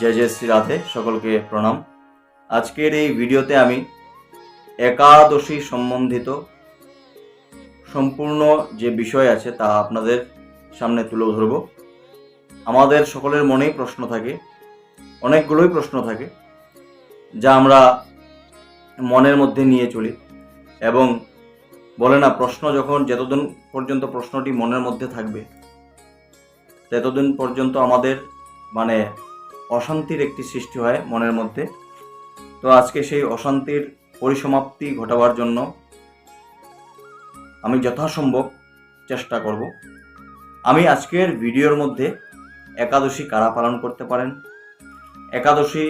জয় জয় শ্রী রাধে, সকলকে প্রণাম। আজকের এই ভিডিওতে আমি একাদশী সম্বন্ধিত সম্পূর্ণ যে বিষয় আছে তা আপনাদের সামনে তুলে ধরব। আমাদের সকলের মনেই প্রশ্ন থাকে, অনেকগুলোই প্রশ্ন থাকে, যা আমরা মনের মধ্যে নিয়ে চলি। এবং বলে না, প্রশ্ন যখন যতদিন পর্যন্ত প্রশ্নটি মনের মধ্যে থাকবে, ততদিন পর্যন্ত আমাদের মানে অশান্তির একটি সৃষ্টি হয় মনের মধ্যে। তো আজকে সেই অশান্তির পরিসমাপ্তি ঘটাবার জন্য আমি যথাসম্ভব চেষ্টা করব। আমি আজকের ভিডিওর মধ্যে একাদশী কারা পালন করতে পারেন? একাদশী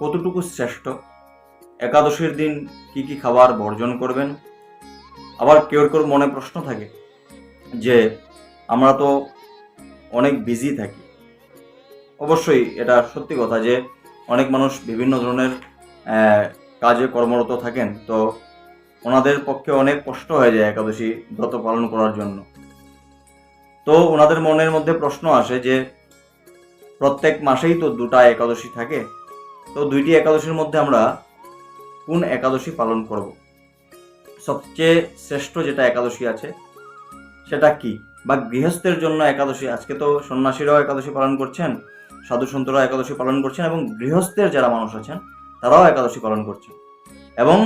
কতটুকু শ্রেষ্ঠ? একাদশীর দিন কি কি খাবার বর্জন করবেন? আবার কেউ কেউ মনে প্রশ্ন থাকে যে আমরা তো অনেক বিজি থাকি। অবশ্যই এটা সত্যি কথা যে অনেক মানুষ বিভিন্ন ধরনের কাজে কর্মরত থাকেন। তো ওনাদের পক্ষে অনেক কষ্ট হয়ে যায় একাদশী ব্রত পালন করার জন্য। তো ওনাদের মনের মধ্যে প্রশ্ন আসে যে, প্রত্যেক মাসেই তো দুটা একাদশী থাকে, তো দুইটি একাদশীর মধ্যে আমরা কোন একাদশী পালন করব? সবচেয়ে শ্রেষ্ঠ যেটা একাদশী আছে, সেটা কি? বা গৃহস্থের জন্য একাদশী, আজকে তো সন্ন্যাসীরাও একাদশী পালন করছেন সাধু সন্তরা একাদশী পালন করছেন এবং গৃহস্থের যারা মানুষ আছেন, তারাও একাদশী পালন করছেন। এবং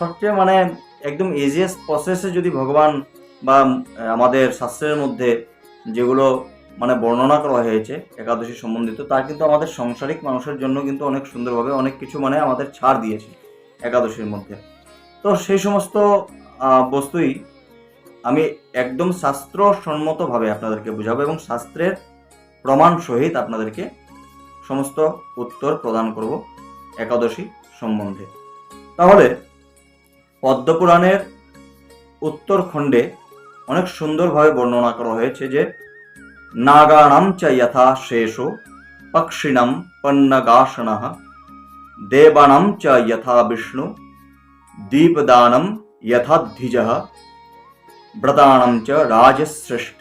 সবচেয়ে মানে একদম ইজিয়েস্ট প্রসেসে যদি ভগবান বা আমাদের শাস্ত্রের মধ্যে যেগুলো মানে বর্ণনা করা হয়েছে একাদশী সম্বন্ধিত, তা কিন্তু আমাদের সংসারিক মানুষের জন্য কিন্তু অনেক সুন্দরভাবে অনেক কিছু মানে আমাদের ছাড় দিয়েছে একাদশীর মধ্যে। তো সেই সমস্ত বস্তুই আমি একদম শাস্ত্রসম্মতভাবে আপনাদেরকে বুঝাবো এবং শাস্ত্রের প্রমাণ সহিত আপনাদেরকে সমস্ত উত্তর প্রদান করব একাদশী সম্বন্ধে। তাহলে পদ্মপুরাণের উত্তর খণ্ডে অনেক সুন্দরভাবে বর্ণনা করা হয়েছে যে নাগাণাম চ যথা শেষো পক্ষিণাম পন্নগাসন দেবানাম চ বিষ্ণু, দীপদানম যথা ধিজ ব্রতাণম চ রাজশ্রেষ্ঠ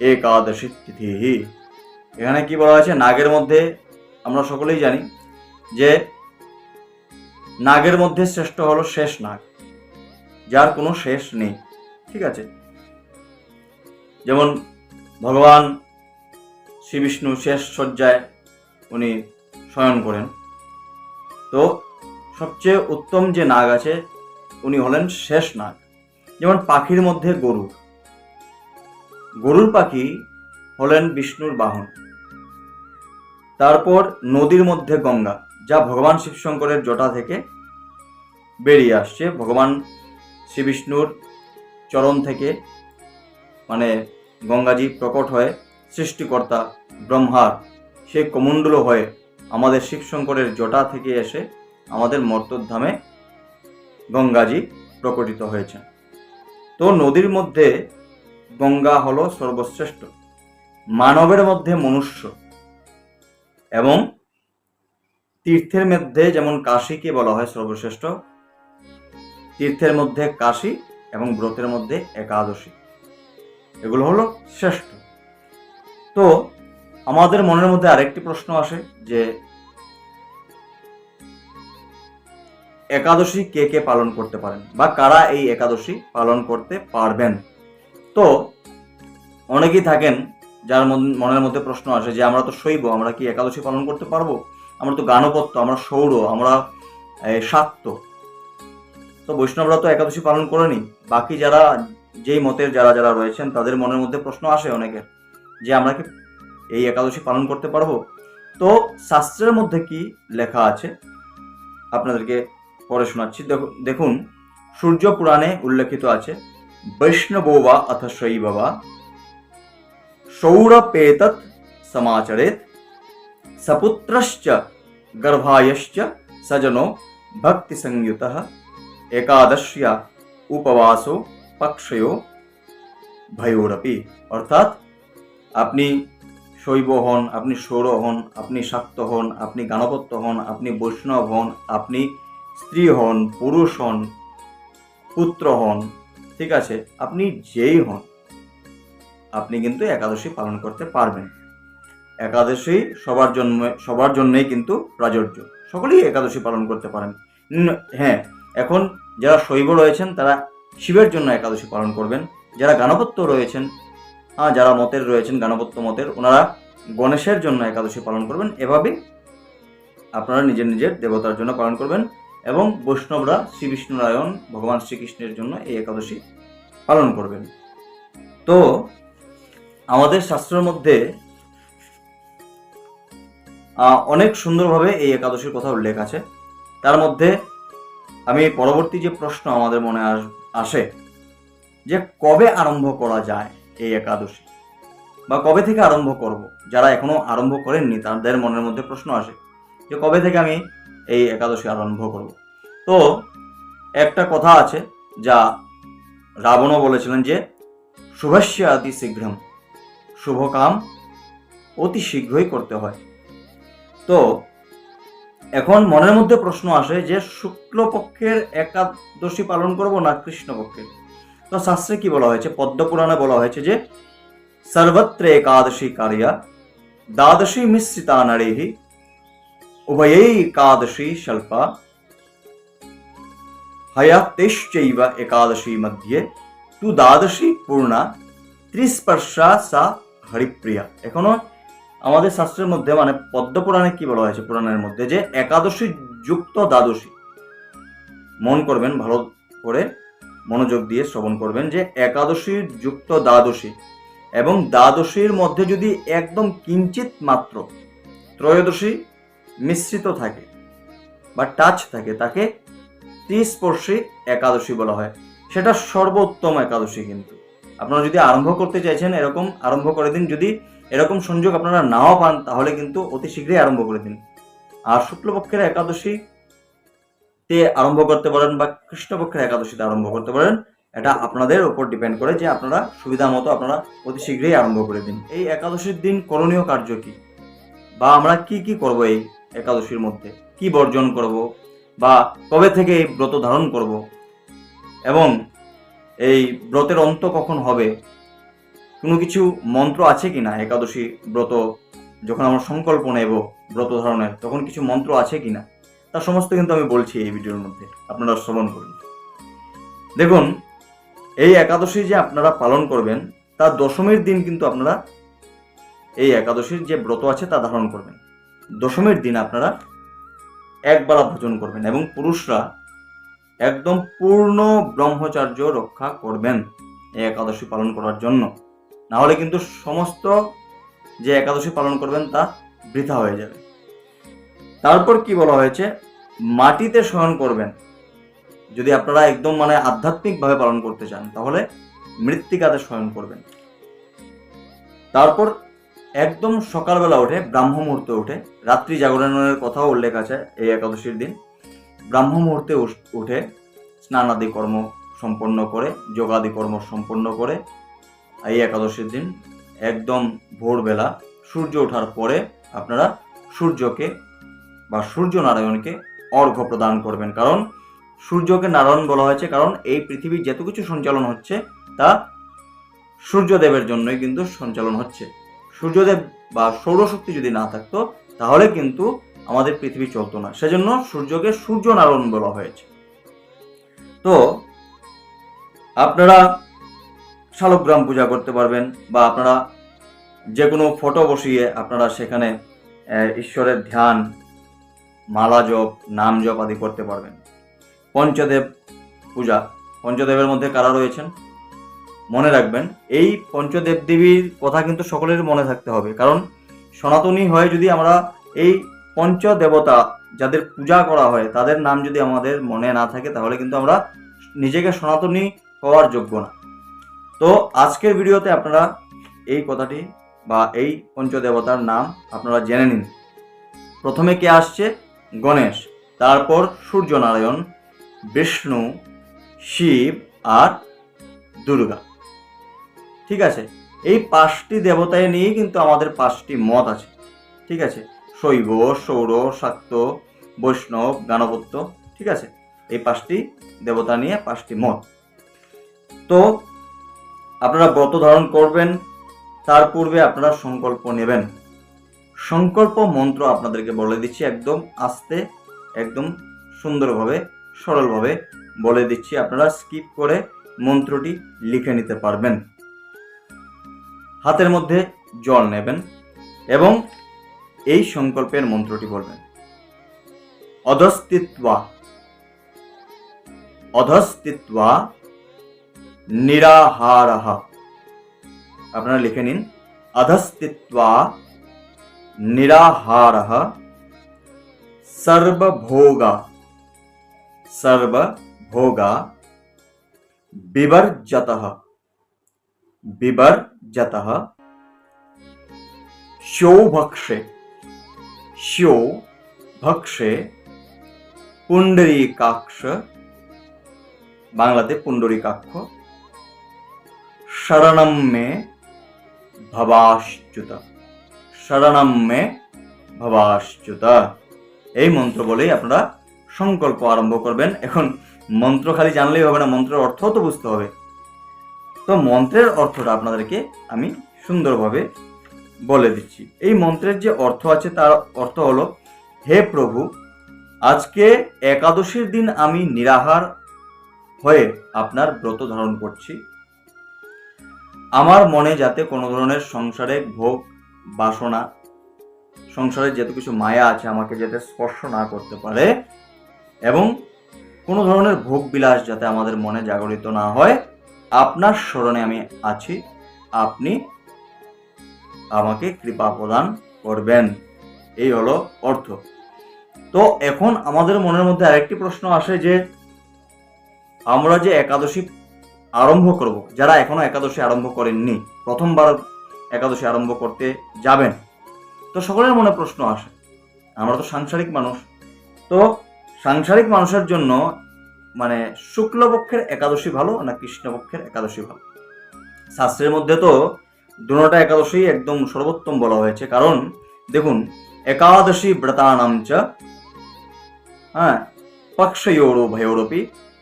একাদশী তিথি। এখানে কি বলা হয়েছে? নাগের মধ্যে আমরা সকলেই জানি যে নাগের মধ্যে শ্রেষ্ঠ হলো শেষ নাগ, যার কোনো শেষ নেই। ঠিক আছে? যেমন ভগবান শ্রী বিষ্ণু শেষ শয্যায় উনি শয়ন করেন। তো সবচেয়ে উত্তম যে নাগ আছে, উনি হলেন শেষ নাগ। যেমন পাখির মধ্যে গরু গরুর পাখি হলেন বিষ্ণুর বাহন। তারপর নদীর মধ্যে গঙ্গা, যা ভগবান শিবশঙ্করের জটা থেকে বেরিয়ে আসছে। ভগবান শ্রী বিষ্ণুর চরণ থেকে মানে গঙ্গাজি প্রকট হয়ে সৃষ্টিকর্তা ব্রহ্মার সেই কমণ্ডল হয়ে আমাদের শিবশঙ্করের জটা থেকে এসে আমাদের মর্তধামে গঙ্গাজি প্রকটিত হয়েছেন। তো নদীর মধ্যে গঙ্গা হলো সর্বশ্রেষ্ঠ। মানবের মধ্যে মনুষ্য। এবং তীর্থের মধ্যে যেমন কাশীকে বলা হয় সর্বশ্রেষ্ঠ, তীর্থের মধ্যে কাশী এবং ব্রতের মধ্যে একাদশী। এগুলো হলো শ্রেষ্ঠ। তো আমাদের মনের মধ্যে আরেকটি প্রশ্ন আসে যে, একাদশী কে কে পালন করতে পারেন বা কারা এই একাদশী পালন করতে পারবেন? তো অনেকেই থাকেন যার মন- মনের মধ্যে প্রশ্ন আসে যে আমরা তো শৈব, আমরা কি একাদশী পালন করতে পারব? আমরা তো গানপত্য, আমরা সৌর, আমরা শাক্ত তো বৈষ্ণবরা তো একাদশী পালন করেনি। বাকি যারা, যেই মতের যারা যারা রয়েছেন, তাদের মনের মধ্যে প্রশ্ন আসে অনেকের যে আমরা কি এই একাদশী পালন করতে পারব? তো শাস্ত্রের মধ্যে কি লেখা আছে? আপনাদেরকে পরে শোনাচ্ছি। দেখু- দেখুন, সূর্য পুরাণে উল্লেখিত আছে वैष्णवो वा अथ शैव वा सौरपेतत् समाचरेत्। सपुत्रश्च गर्भायश्च सजनो भक्तिसंयुतः। एकादश्या উপবাসও পক্ষেও ভয়োরপি অর্থাৎ আপনি শৈব হন আপনি সৌর হন আপনি শাক্ত হন আপনি গানপত্য হন আপনি বৈষ্ণব হন আপনি স্ত্রী হন পুরুষ হন পুত্র হন ঠিক আছে, আপনি যেই হন, আপনি কিন্তু একাদশী পালন করতে পারবেন। একাদশী সবার জন্য সবার জন্যই কিন্তু প্রাযোজ্য সকলেই একাদশী পালন করতে পারেন। হ্যাঁ এখন যারা শৈব রয়েছেন, তারা শিবের জন্য একাদশী পালন করবেন। যারা গানপত্য রয়েছেন হ্যাঁ যারা মতের রয়েছেন গানপত্য মতের, ওনারা গণেশের জন্য একাদশী পালন করবেন। এভাবে আপনারা নিজের নিজের দেবতার জন্য পালন করবেন। এবং বৈষ্ণবরা শ্রী বিষ্ণুনারায়ণ ভগবান শ্রীকৃষ্ণের জন্য এই একাদশী পালন করবেন। তো, আমাদের শাস্ত্রের মধ্যে অনেক সুন্দরভাবে এই একাদশীর কথা উল্লেখ আছে। তার মধ্যে আমি পরবর্তী যে প্রশ্ন আমাদের মনে আস- যে কবে আরম্ভ করা যায় এই একাদশী? বা কবে থেকে আরম্ভ করব? যারা এখনও আরম্ভ করেননি, তাদের মনের মধ্যে প্রশ্ন আসে যে কবে থেকে আমি এই একাদশী আরম্ভ করব। তো একটা কথা আছে যা রাবণও বলেছিলেন যে, শুভস্য অতি শীঘ্রম শুভ কাম অতি শীঘ্রই করতে হয়। তো এখন মনের মধ্যে প্রশ্ন আসে যে, শুক্লপক্ষের একাদশী পালন করব না কৃষ্ণপক্ষের? তো শাস্ত্রে কি বলা হয়েছে? পদ্মপুরাণে বলা হয়েছে যে, সর্বত্র একাদশী কারিয়া, দ্বাদশী মিশ্রিতা নরেহি একাদশী স্বল্পা হয়াতেশ্চৈব একাদশী মধ্যে তু দ্বাদশী পূর্ণা ত্রিস্পর্শা সা হরিপ্রিয়া এখনও আমাদের শাস্ত্রের মধ্যে মানে পদ্মপুরাণে কি বলা হয়েছে? পুরাণের মধ্যে যে একাদশী যুক্ত দ্বাদশী। মন করবেন ভালো করে, মনোযোগ দিয়ে শ্রবণ করবেন যে একাদশী যুক্ত দ্বাদশী এবং দ্বাদশীর মধ্যে যদি একদম কিঞ্চিত মাত্র ত্রয়োদশী মিশ্রিত থাকে বা টাচ থাকে, তাকে ত্রিস্পর্শী একাদশী বলা হয়। সেটা সর্বোত্তম একাদশী কিন্তু। আপনারা যদি আরম্ভ করতে চাইছেন এরকম, আরম্ভ করে দিন। যদি এরকম সংযোগ আপনারা নাও পান, তাহলে কিন্তু অতি শীঘ্রই আরম্ভ করে দিন। আর শুক্লপক্ষের একাদশী তে আরম্ভ করতে পারেন বা কৃষ্ণপক্ষের একাদশীতে আরম্ভ করতে পারেন, এটা আপনাদের উপর ডিপেন্ড করে যে আপনারা সুবিধা মতো আপনারা অতি শীঘ্রই আরম্ভ করে দিন। এই একাদশীর দিন করণীয় কার্য কি? বা আমরা কি কি করব এই একাদশীর মধ্যে কি বর্জন করব বা কবে থেকে এই ব্রত ধারণ করব? এবং এই ব্রতের অন্ত কখন হবে? কোনো কিছু মন্ত্র আছে কি না একাদশী ব্রত? যখন আমরা সংকল্প নেব ব্রত ধারণের, তখন কিছু মন্ত্র আছে কি না? তার সমস্ত কিন্তু আমি বলছি এই ভিডিওর মধ্যে। আপনারা শ্রবণ করুন। দেখুন, এই একাদশী যে আপনারা পালন করবেন তার দশমীর দিন কিন্তু আপনারা এই একাদশীর যে ব্রত আছে তা ধারণ করবেন। দশমীর দিন আপনারা একবেলা ভোজন করবেন এবং পুরুষরা একদম পূর্ণ ব্রহ্মচার্য রক্ষা করবেন এই একাদশী পালন করার জন্য। না হলে কিন্তু সমস্ত যে একাদশী পালন করবেন তা বৃথা হয়ে যাবে। তারপর কি বলা হয়েছে? মাটিতে শয়ন করবেন। যদি আপনারা একদম মানে আধ্যাত্মিকভাবে পালন করতে চান, তাহলে মৃত্তিকাতে শয়ন করবেন। তারপর একদম সকালবেলা উঠে ব্রাহ্ম মুহূর্তে উঠে রাত্রি জাগরণের কথাও উল্লেখ আছে এই একাদশীর দিন। ব্রাহ্ম মুহূর্তে উঠে স্নানাদি কর্ম সম্পন্ন করে, যোগাদি কর্ম সম্পন্ন করে এই একাদশীর দিন। একদম ভোরবেলা সূর্য ওঠার পরে আপনারা সূর্যকে বা সূর্য নারায়ণকে অর্ঘ্য প্রদান করবেন। কারণ সূর্যকে নারায়ণ বলা হয়েছে, কারণ এই পৃথিবীর যত কিছু সঞ্চালন হচ্ছে তা সূর্যদেবের জন্যই কিন্তু সঞ্চালন হচ্ছে। সূর্যদেব বা সৌরশক্তি যদি না থাকতো, তাহলে কিন্তু আমাদের পৃথিবী চলতো না। সেজন্য সূর্যকে সূর্য নারায়ণ বলা হয়েছে। তো, আপনারা শালগ্রাম পূজা করতে পারবেন বা আপনারা যে কোনো ফটো বসিয়ে আপনারা সেখানে ঈশ্বরের ধ্যান, মালা জপ, নাম জপ আদি করতে পারবেন। পঞ্চদেব পূজা। পঞ্চদেবের মধ্যে কারা রয়েছেন? মনে রাখবেন, এই পঞ্চদেব দেবীর কথা কিন্তু সকলের মনে থাকতে হবে। কারণ সনাতনী হয়ে যদি আমরা এই পঞ্চদেবতা যাদের পূজা করা হয়, তাদের নাম যদি আমাদের মনে না থাকে, তাহলে কিন্তু আমরা নিজেকে সনাতনী হওয়ার যোগ্য না। তো আজকের ভিডিওতে আপনারা এই কথাটি বা এই পঞ্চদেবতার নাম আপনারা জেনে নিন। প্রথমে কে আসছে? গণেশ। তারপর সূর্যনারায়ণ, বিষ্ণু, শিব আর দুর্গা। ঠিক আছে? এই পাঁচটি দেবতায় নিয়েই কিন্তু আমাদের পাঁচটি মত আছে। ঠিক আছে? শৈব, সৌর, শাক্ত, বৈষ্ণব গানপত্য ঠিক আছে? এই পাঁচটি দেবতা নিয়ে পাঁচটি মত। তো আপনারা ব্রত ধারণ করবেন, তার পূর্বে আপনারা সংকল্প নেবেন। সংকল্প মন্ত্র আপনাদেরকে বলে দিচ্ছি, একদম আস্তে, একদম সুন্দরভাবে, সরলভাবে বলে দিচ্ছি। আপনারা স্কিপ করে মন্ত্রটি লিখে নিতে পারবেন। হাতের মধ্যে জল নেবেন এবং এই সংকল্পের মন্ত্রটি বলবেন। অধস্তিত্বা অধস্তিত্বা নিরাহারহ আপনারা লিখে নিন। অধস্তিত্বা নিরাহারহ সর্বভোগা। সর্বভোগা। বিবর্জতः। বিবর্জতः शोभक्षे शो ভক্ষে পুণ্ডরীকাক্ষ বাংলাতে পুণ্ডরীকাক্ষ শরণম মে ভবাশ্চ্যুত শরণম মে ভবাশ্চ্যুত এই মন্ত্র বলেই আপনারা সংকল্প আরম্ভ করবেন এখন মন্ত্র খালি জানলেই হবে না মন্ত্রের অর্থ তো বুঝতে হবে তো মন্ত্রের অর্থটা আপনাদেরকে আমি সুন্দরভাবে বলে দিচ্ছি। এই মন্ত্রের যে অর্থ আছে তার অর্থ হলো, হে প্রভু, আজকে একাদশীর দিন আমি নিরাহার হয়ে আপনার ব্রত ধারণ করছি। আমার মনে যাতে কোনো ধরনের সংসারে ভোগ, বাসনা, সংসারে যেহেতু কিছু মায়া আছে, আমাকে যাতে স্পর্শ না করতে পারে এবং কোনো ধরনের ভোগ বিলাস যাতে আমাদের মনে জাগরিত না হয় আপনার স্মরণে আমি আছি। আপনি আমাকে কৃপা প্রদান করবেন। এই হলো অর্থ। তো এখন আমাদের মনের মধ্যে আরেকটি প্রশ্ন আসে যে, আমরা যে একাদশী আরম্ভ করব, যারা এখনও একাদশী আরম্ভ করেননি, প্রথমবার একাদশী আরম্ভ করতে যাবেন, তো সকলের মনে প্রশ্ন আসে। আমরা তো সাংসারিক মানুষ। তো সাংসারিক মানুষের জন্য মানে শুক্লপক্ষের একাদশী ভালো না কৃষ্ণপক্ষের একাদশী ভালো? শাস্ত্রের মধ্যে তো দুটা একাদশী একদম সর্বোত্তম বলা হয়েছে। কারণ দেখুন, একাদশী ব্রতানাম হ্যাঁ পক্ষয়োরো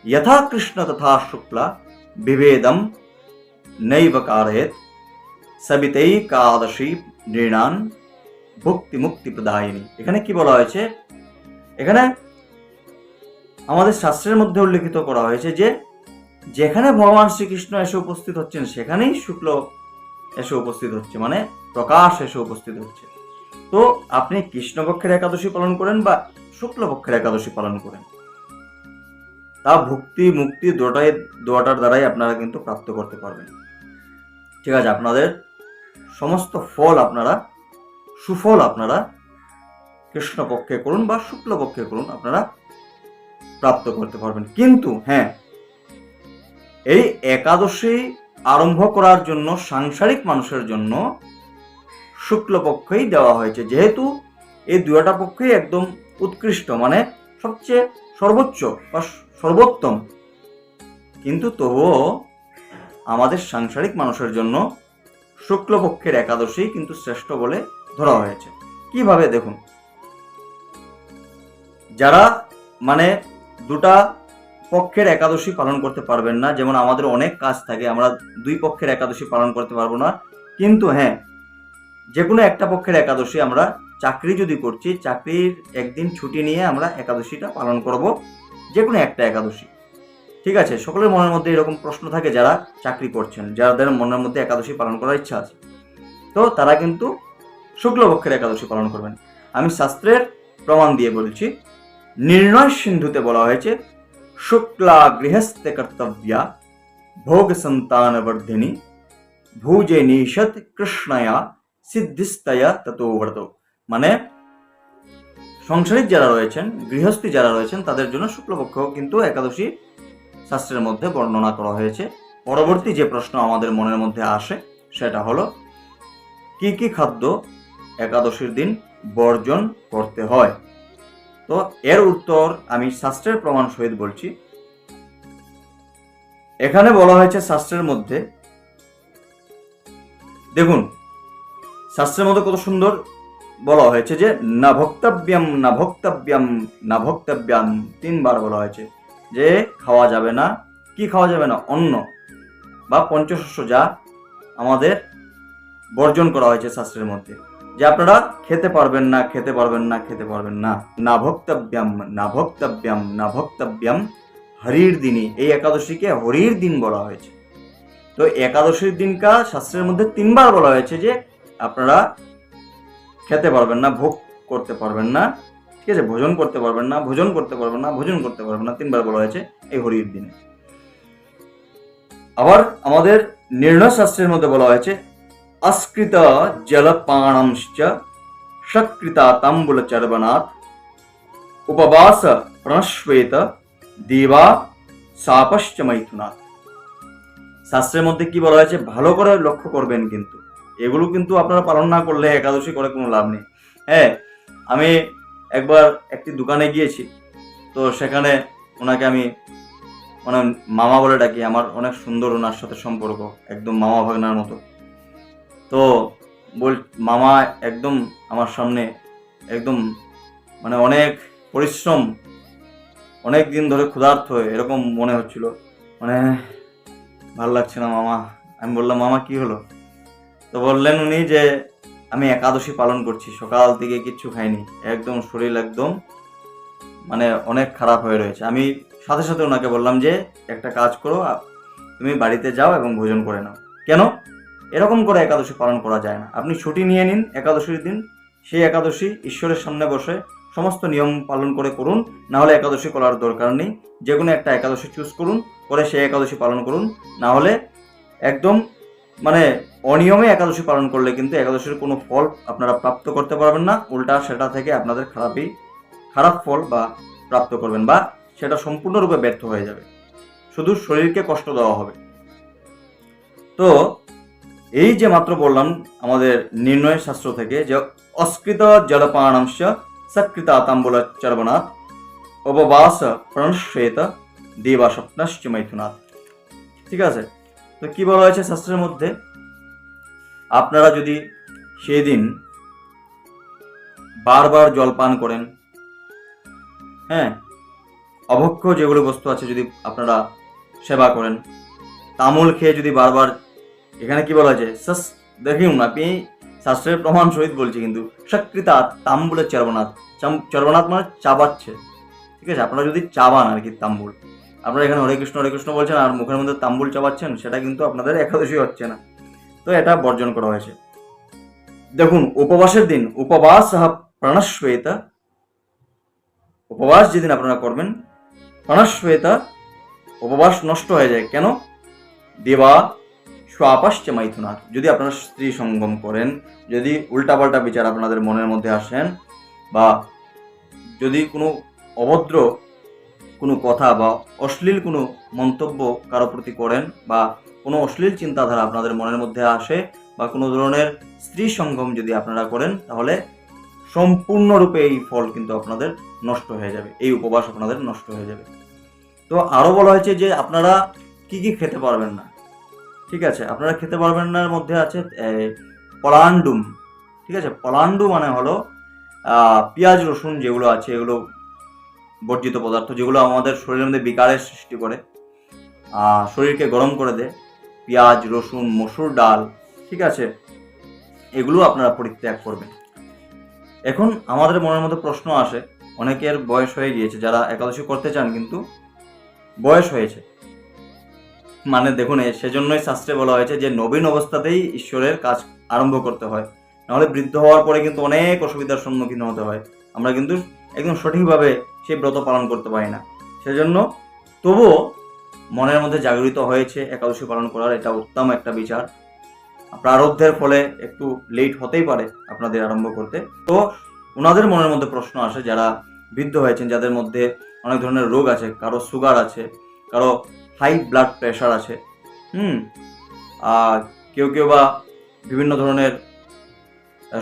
যথা কৃষ্ণ তথা শুক্লা বিভেদম নৈব কারয়েত সবিতৈকাদশী নৃণান ভক্তি মুক্তি প্রদায়িনী এখানে কি বলা হয়েছে? এখানে আমাদের শাস্ত্রের মধ্যে উল্লেখিত করা হয়েছে যে, যেখানে ভগবান শ্রীকৃষ্ণ এসে উপস্থিত হচ্ছেন, সেখানেই শুক্ল এসে উপস্থিত হচ্ছে মানে প্রকাশ এসে উপস্থিত হচ্ছে। তো আপনি কৃষ্ণপক্ষের একাদশী পালন করেন বা শুক্লপক্ষের একাদশী পালন করেন? তা ভক্তি, মুক্তি দুটাই দোয়াটার দ্বারাই আপনারা কিন্তু প্রাপ্ত করতে পারবেন। ঠিক আছে, আপনাদের সমস্ত ফল আপনারা, সুফল আপনারা কৃষ্ণপক্ষে করুন বা শুক্লপক্ষে করুন, আপনারা প্রাপ্ত করতে পারবেন। কিন্তু হ্যাঁ এই একাদশী আরম্ভ করার জন্য সাংসারিক মানুষের জন্য শুক্লপক্ষই দেওয়া হয়েছে। যেহেতু এই দুটা পক্ষই একদম উৎকৃষ্ট মানে সবচেয়ে সর্বোচ্চ বা সর্বোত্তম। কিন্তু তবুও আমাদের সাংসারিক মানুষের জন্য শুক্লপক্ষের একাদশী কিন্তু শ্রেষ্ঠ বলে ধরা হয়েছে। কীভাবে দেখুন? যারা মানে দুটা পক্ষের একাদশী পালন করতে পারবেন না। যেমন আমাদের অনেক কাজ থাকে, আমরা দুই পক্ষের একাদশী পালন করতে পারব না। কিন্তু হ্যাঁ যে কোনো একটা পক্ষের একাদশী আমরা চাকরি যদি করছি, চাকরির একদিন ছুটি নিয়ে আমরা একাদশীটা পালন করব যে কোনো একটা একাদশী। ঠিক আছে? সকলের মনের মধ্যে এরকম প্রশ্ন থাকে যারা চাকরি করছেন, যাদের মনের মধ্যে একাদশী পালন করার ইচ্ছা আছে। তো তারা কিন্তু শুক্লপক্ষের একাদশী পালন করবেন। আমি শাস্ত্রের প্রমাণ দিয়ে বলছি। নির্ণয় সিন্ধুতে বলা হয়েছে, শুক্লা গৃহস্থে কর্তব্যা ভোগ সন্তানবর্ধিনী ভুজে নিষদ কৃষ্ণয়া সিদ্ধিস্তয়া ততোব্রত মানে সংসারিক যারা রয়েছেন, গৃহস্থী যারা রয়েছেন, তাদের জন্য শুক্লপক্ষ কিন্তু একাদশী শাস্ত্রের মধ্যে বর্ণনা করা হয়েছে। পরবর্তী যে প্রশ্ন আমাদের মনের মধ্যে আসে, সেটা হলো, কি কি খাদ্য একাদশীর দিন বর্জন করতে হয়? তো এর উত্তর আমি শাস্ত্রের প্রমাণ সহিত বলছি। এখানে বলা হয়েছে শাস্ত্রের মধ্যে, দেখুন, শাস্ত্রের মধ্যে কত সুন্দর বলা হয়েছে যে, না ভক্তব্যম না ভক্তব্যম, না ভক্তব্যাম তিনবার বলা হয়েছে। যে খাওয়া যাবে না, কি খাওয়া যাবে না, অন্ন বা পঞ্চশস্য যা আমাদের বর্জন করা হয়েছে শাস্ত্রের মধ্যে। যে আপনারা খেতে পারবেন না, খেতে পারবেন না, খেতে পারবেন না। না ভক্তব্যম না ভক্তব্যম না ভক্তব্যম হরির দিনই। এই একাদশীকে হরির দিন বলা হয়েছে। তো একাদশীর দিনকা শাস্ত্রের মধ্যে তিনবার বলা হয়েছে যে আপনারা খেতে পারবেন না, ভোগ করতে পারবেন না। ঠিক আছে, ভোজন করতে পারবেন না, ভোজন করতে পারবেন না, ভোজন করতে পারবেন না। তিনবার বলা হয়েছে এই হরির দিনে। আবার আমাদের নির্ণয় শাস্ত্রের মধ্যে বলা হয়েছে अस्कृत जलपाणंश्च शकृता ताम्बुल चर्वनाथ उपवास প্রণশ্বেত দেবা সাপশ্চ মৈথুনাথ শাস্ত্রের মধ্যে কি বলা হয়েছে ভালো করে লক্ষ্য করবেন কিন্তু এগুলো কিন্তু আপনারা পালন না করলে একাদশী করে কোনো লাভ নেই হ্যাঁ আমি একবার একটি দোকানে গিয়েছি তো সেখানে ওনাকে আমি মানে মামা বলে ডাকি আমার অনেক সুন্দর ওনার সাথে সম্পর্ক একদম মামা ভাগনার মতো তো বল, মামা একদম আমার সামনে, একদম মানে অনেক পরিশ্রম, অনেক দিন ধরে ক্ষুধার্থ এরকম মনে হচ্ছিল। মানে ভালো লাগছে না মামা। আমি বললাম, মামা কি হলো? তো বললেন উনি যে, আমি একাদশী পালন করছি, সকাল থেকে কিচ্ছু খাইনি। একদম শরীর একদম মানে অনেক খারাপ হয়ে রয়েছে। আমি সাথে সাথে ওনাকে বললাম যে, একটা কাজ করো তুমি বাড়িতে যাও এবং ভোজন করে নাও। কেন? এরকম করে একাদশী পালন করা যায় না। আপনি ছুটি নিয়ে নিন একাদশীর দিন, সেই একাদশী ঈশ্বরের সামনে বসে সমস্ত নিয়ম পালন করে করুন না হলে একাদশী করার দরকার নেই। যে কোনো একটা একাদশী চুজ করুন, করে সেই একাদশী পালন করুন না হলে একদম মানে অনিয়মে একাদশী পালন করলে কিন্তু একাদশীর কোনো ফল আপনারা প্রাপ্ত করতে পারবেন না, উল্টা সেটা থেকে আপনাদের খারাপই, খারাপ ফল বা প্রাপ্ত করবেন বা সেটা সম্পূর্ণরূপে ব্যর্থ হয়ে যাবে। শুধু শরীরকে কষ্ট দেওয়া হবে। তো এই যে মাত্র বললাম, আমাদের নির্ণয় শাস্ত্র থেকে যে অস্কৃত জলপানাংশ সৎকৃত তাম্বুল চর্বনাথ উপবাস প্রণশ্বেত দেবা স্বপ্নশ্চ মৈথুনাথ ঠিক আছে? তো কি বলা হয়েছে শাস্ত্রের মধ্যে? আপনারা যদি সেদিন বারবার জল পান করেন হ্যাঁ অভক্ষ যেগুলো বস্তু আছে যদি আপনারা সেবা করেন, তামুল খেয়ে যদি বারবার এখানে কি বলা হয়েছে? সস, দেখুন আপনি শাস্ত্রের প্রমাণ সহিত বলছি কিন্তু সক্রিতা তাম্বুলের চর্বনাথ। চর্বনাথ মানে চাবাচ্ছে। ঠিক আছে? আপনারা যদি চাবান আর কি তাম্বুল। আপনারা এখানে হরে কৃষ্ণ হরে কৃষ্ণ বলছেন আর মুখের মধ্যে তাম্বুল চাবাচ্ছেন, সেটা কিন্তু আপনাদের একাদশী হচ্ছে না। তো এটা বর্জন করা হয়েছে। দেখুন, উপবাসের দিন উপবাস প্রাণশ্বেতা। উপবাস যেদিন আপনারা করবেন, প্রাণশ্বেতা উপবাস নষ্ট হয়ে যায়। কেন? দেবা স্বাপাশ্চ মাইথুনাথ। যদি আপনারা স্ত্রী সঙ্গম করেন, যদি উল্টাপাল্টা বিচার আপনাদের মনের মধ্যে আসেন, বা যদি কোনো অভদ্র কোনো কথা বা অশ্লীল কোনো মন্তব্য কারও প্রতি করেন, বা কোনো অশ্লীল চিন্তাধারা আপনাদের মনের মধ্যে আসে, বা কোনো ধরনের স্ত্রী সঙ্গম যদি আপনারা করেন, তাহলে সম্পূর্ণরূপে এই ফল কিন্তু আপনাদের নষ্ট হয়ে যাবে, এই উপবাস আপনাদের নষ্ট হয়ে যাবে। তো আরও বলা হয়েছে যে আপনারা কি কি খেতে পারবেন না। ঠিক আছে, আপনারা খেতে পারবেন না মধ্যে আছে পলান্ডুম ঠিক আছে? পলান্ডু মানে হলো পেঁয়াজ, রসুন যেগুলো আছে, এগুলো বর্জিত পদার্থ যেগুলো আমাদের শরীরের মধ্যে বিকারের সৃষ্টি করে শরীরকে গরম করে দেয়। পেঁয়াজ, রসুন, মসুর ডাল, ঠিক আছে? এগুলো আপনারা পরিত্যাগ করবেন। এখন আমাদের মনের মধ্যে প্রশ্ন আসে, অনেকের বয়স হয়ে গিয়েছে, যারা একাদশী করতে চান কিন্তু বয়স হয়েছে। মানে দেখুন সেজন্যই শাস্ত্রে বলা হয়েছে যে নবীন অবস্থাতেই ঈশ্বরের কাজ আরম্ভ করতে হয়। নাহলে বৃদ্ধ হওয়ার পরে কিন্তু অনেক অসুবিধার সম্মুখীন হতে হয়। আমরা কিন্তু একদম সঠিকভাবে সেই ব্রত পালন করতে পারি না। সেজন্য তবুও মনের মধ্যে জাগরিত হয়েছে একাদশী পালন করার, এটা উত্তম একটা বিচার। প্রারব্ধের ফলে একটু লেট হতেই পারে আপনাদের আরম্ভ করতে। তো ওনাদের মনের মধ্যে প্রশ্ন আসে, যারা বৃদ্ধ হয়েছেন, যাদের মধ্যে অনেক ধরনের রোগ আছে, কারও সুগার আছে, কারও হাই ব্লাড প্রেশার আছে, হুম? আর কেউ কেউ বা বিভিন্ন ধরনের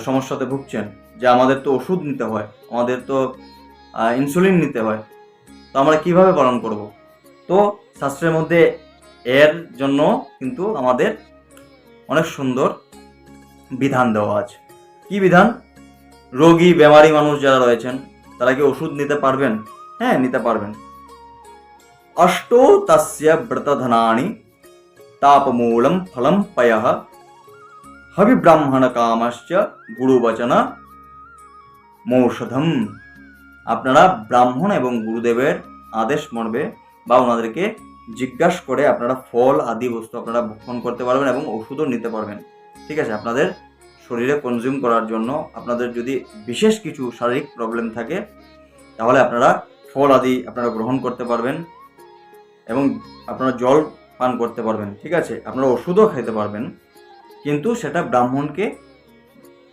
সমস্যাতে ভুগছেন, যে আমাদের তো ওষুধ নিতে হয়, আমাদের তো ইনসুলিন নিতে হয়, তো আমরা কীভাবে পালন করব? তো শাস্ত্রের মধ্যে এর জন্য কিন্তু আমাদের অনেক সুন্দর বিধান দেওয়া আছে। কি বিধান? রোগী, বেমারি মানুষ যারা রয়েছেন, তারা কি ওষুধ নিতে পারবেন? হ্যাঁ নিতে পারবেন। অষ্টো তস্য ব্রতধনানি তাপমূলম ফলম পয় হবি ব্রাহ্মণ কামাশ্চ মৌষধম আপনারা ব্রাহ্মণ এবং গুরুদেবের আদেশ মর্মে বা ওনাদেরকে জিজ্ঞাসা করে আপনারা ফল আদি বস্তু আপনারা ভক্ষণ করতে পারবেন এবং ওষুধও নিতে পারবেন। ঠিক আছে? আপনাদের শরীরে কনজিউম করার জন্য আপনাদের যদি বিশেষ কিছু শারীরিক প্রবলেম থাকে, তাহলে আপনারা ফল আদি আপনারা গ্রহণ করতে পারবেন। এবং আপনারা জল পান করতে পারবেন, ঠিক আছে? আপনারা ওষুধও খেতে পারবেন, কিন্তু সেটা ব্রাহ্মণকে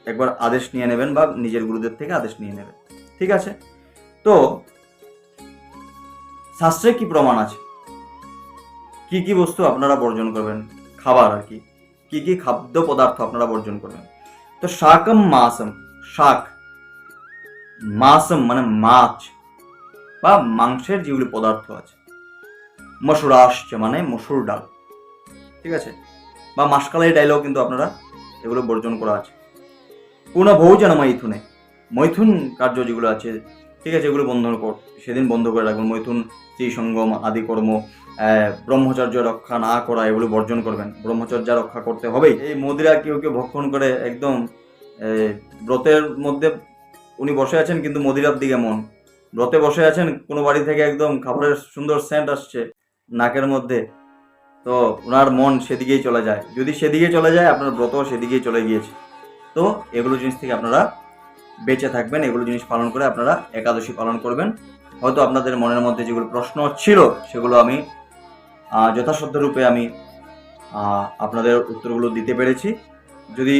একবার আদেশ নিয়ে নেবেন বা নিজের গুরুদের থেকে আদেশ নিয়ে নেবেন, ঠিক আছে? তো, শাস্ত্রে কি প্রমাণ আছে? কি কি বস্তু আপনারা বর্জন করবেন? খাবার আর কি। কি কি খাদ্য পদার্থ আপনারা বর্জন করবেন? তো শাকম মাসম, শাক। মাসম মানে মাছ বা মাংসের যেগুলি পদার্থ আছে। মসুরাশ্চ মানে মসুর ডাল। ঠিক আছে? বা মাসকালাই ডাইলও কিন্তু আপনারা এগুলো বর্জন করা আছে। পূর্ণ ভৌজন মৈথুনে। মৈথুন কার্য যেগুলো আছে, ঠিক আছে, এগুলো বন্ধ কর, সেদিন বন্ধ করে রাখবেন। মৈথুন স্ত্রী সঙ্গম আদি কর্ম ব্রহ্মচর্য রক্ষা না করা, এগুলো বর্জন করবেন। ব্রহ্মচর্য রক্ষা করতে হবেই। এই মদিরা কেউ কেউ ভক্ষণ করে একদম ব্রতের মধ্যে উনি বসে আছেন, কিন্তু মদিরার দিকে মন। ব্রতে বসে আছেন, কোনো বাড়ি থেকে একদম খাবারের সুন্দর সেন্ট আসছে। নাকের মধ্যে, তো ওনার মন সেদিকেই চলে যায়। যদি সেদিকে চলে যায়, আপনার ব্রত সেদিকেই চলে গিয়েছে। তো এগুলো জিনিস থেকে আপনারা বেঁচে থাকবেন, এগুলো জিনিস পালন করে আপনারা একাদশী পালন করবেন। হয়তো আপনাদের মনের মধ্যে যেগুলো প্রশ্ন ছিল, সেগুলো আমি যথাসাধ্য রূপে আমি আপনাদের উত্তরগুলো দিতে পেরেছি। যদি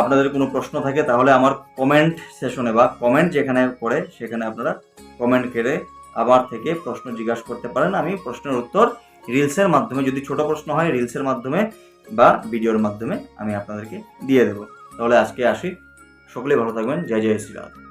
আপনাদের কোনো প্রশ্ন থাকে, তাহলে আমার কমেন্ট সেশনে বা কমেন্ট যেখানে পড়ে, সেখানে আপনারা কমেন্ট করে আমার থেকে প্রশ্ন জিজ্ঞাসা করতে পারেন। আমি প্রশ্নের উত্তর রিলসের মাধ্যমে, যদি ছোট প্রশ্ন হয়, রিলসের মাধ্যমে বা ভিডিওর মাধ্যমে আমি আপনাদেরকে দিয়ে দেবো। তাহলে আজকে আসি। সকলেই ভালো থাকবেন। জয় জয় শ্রীরাম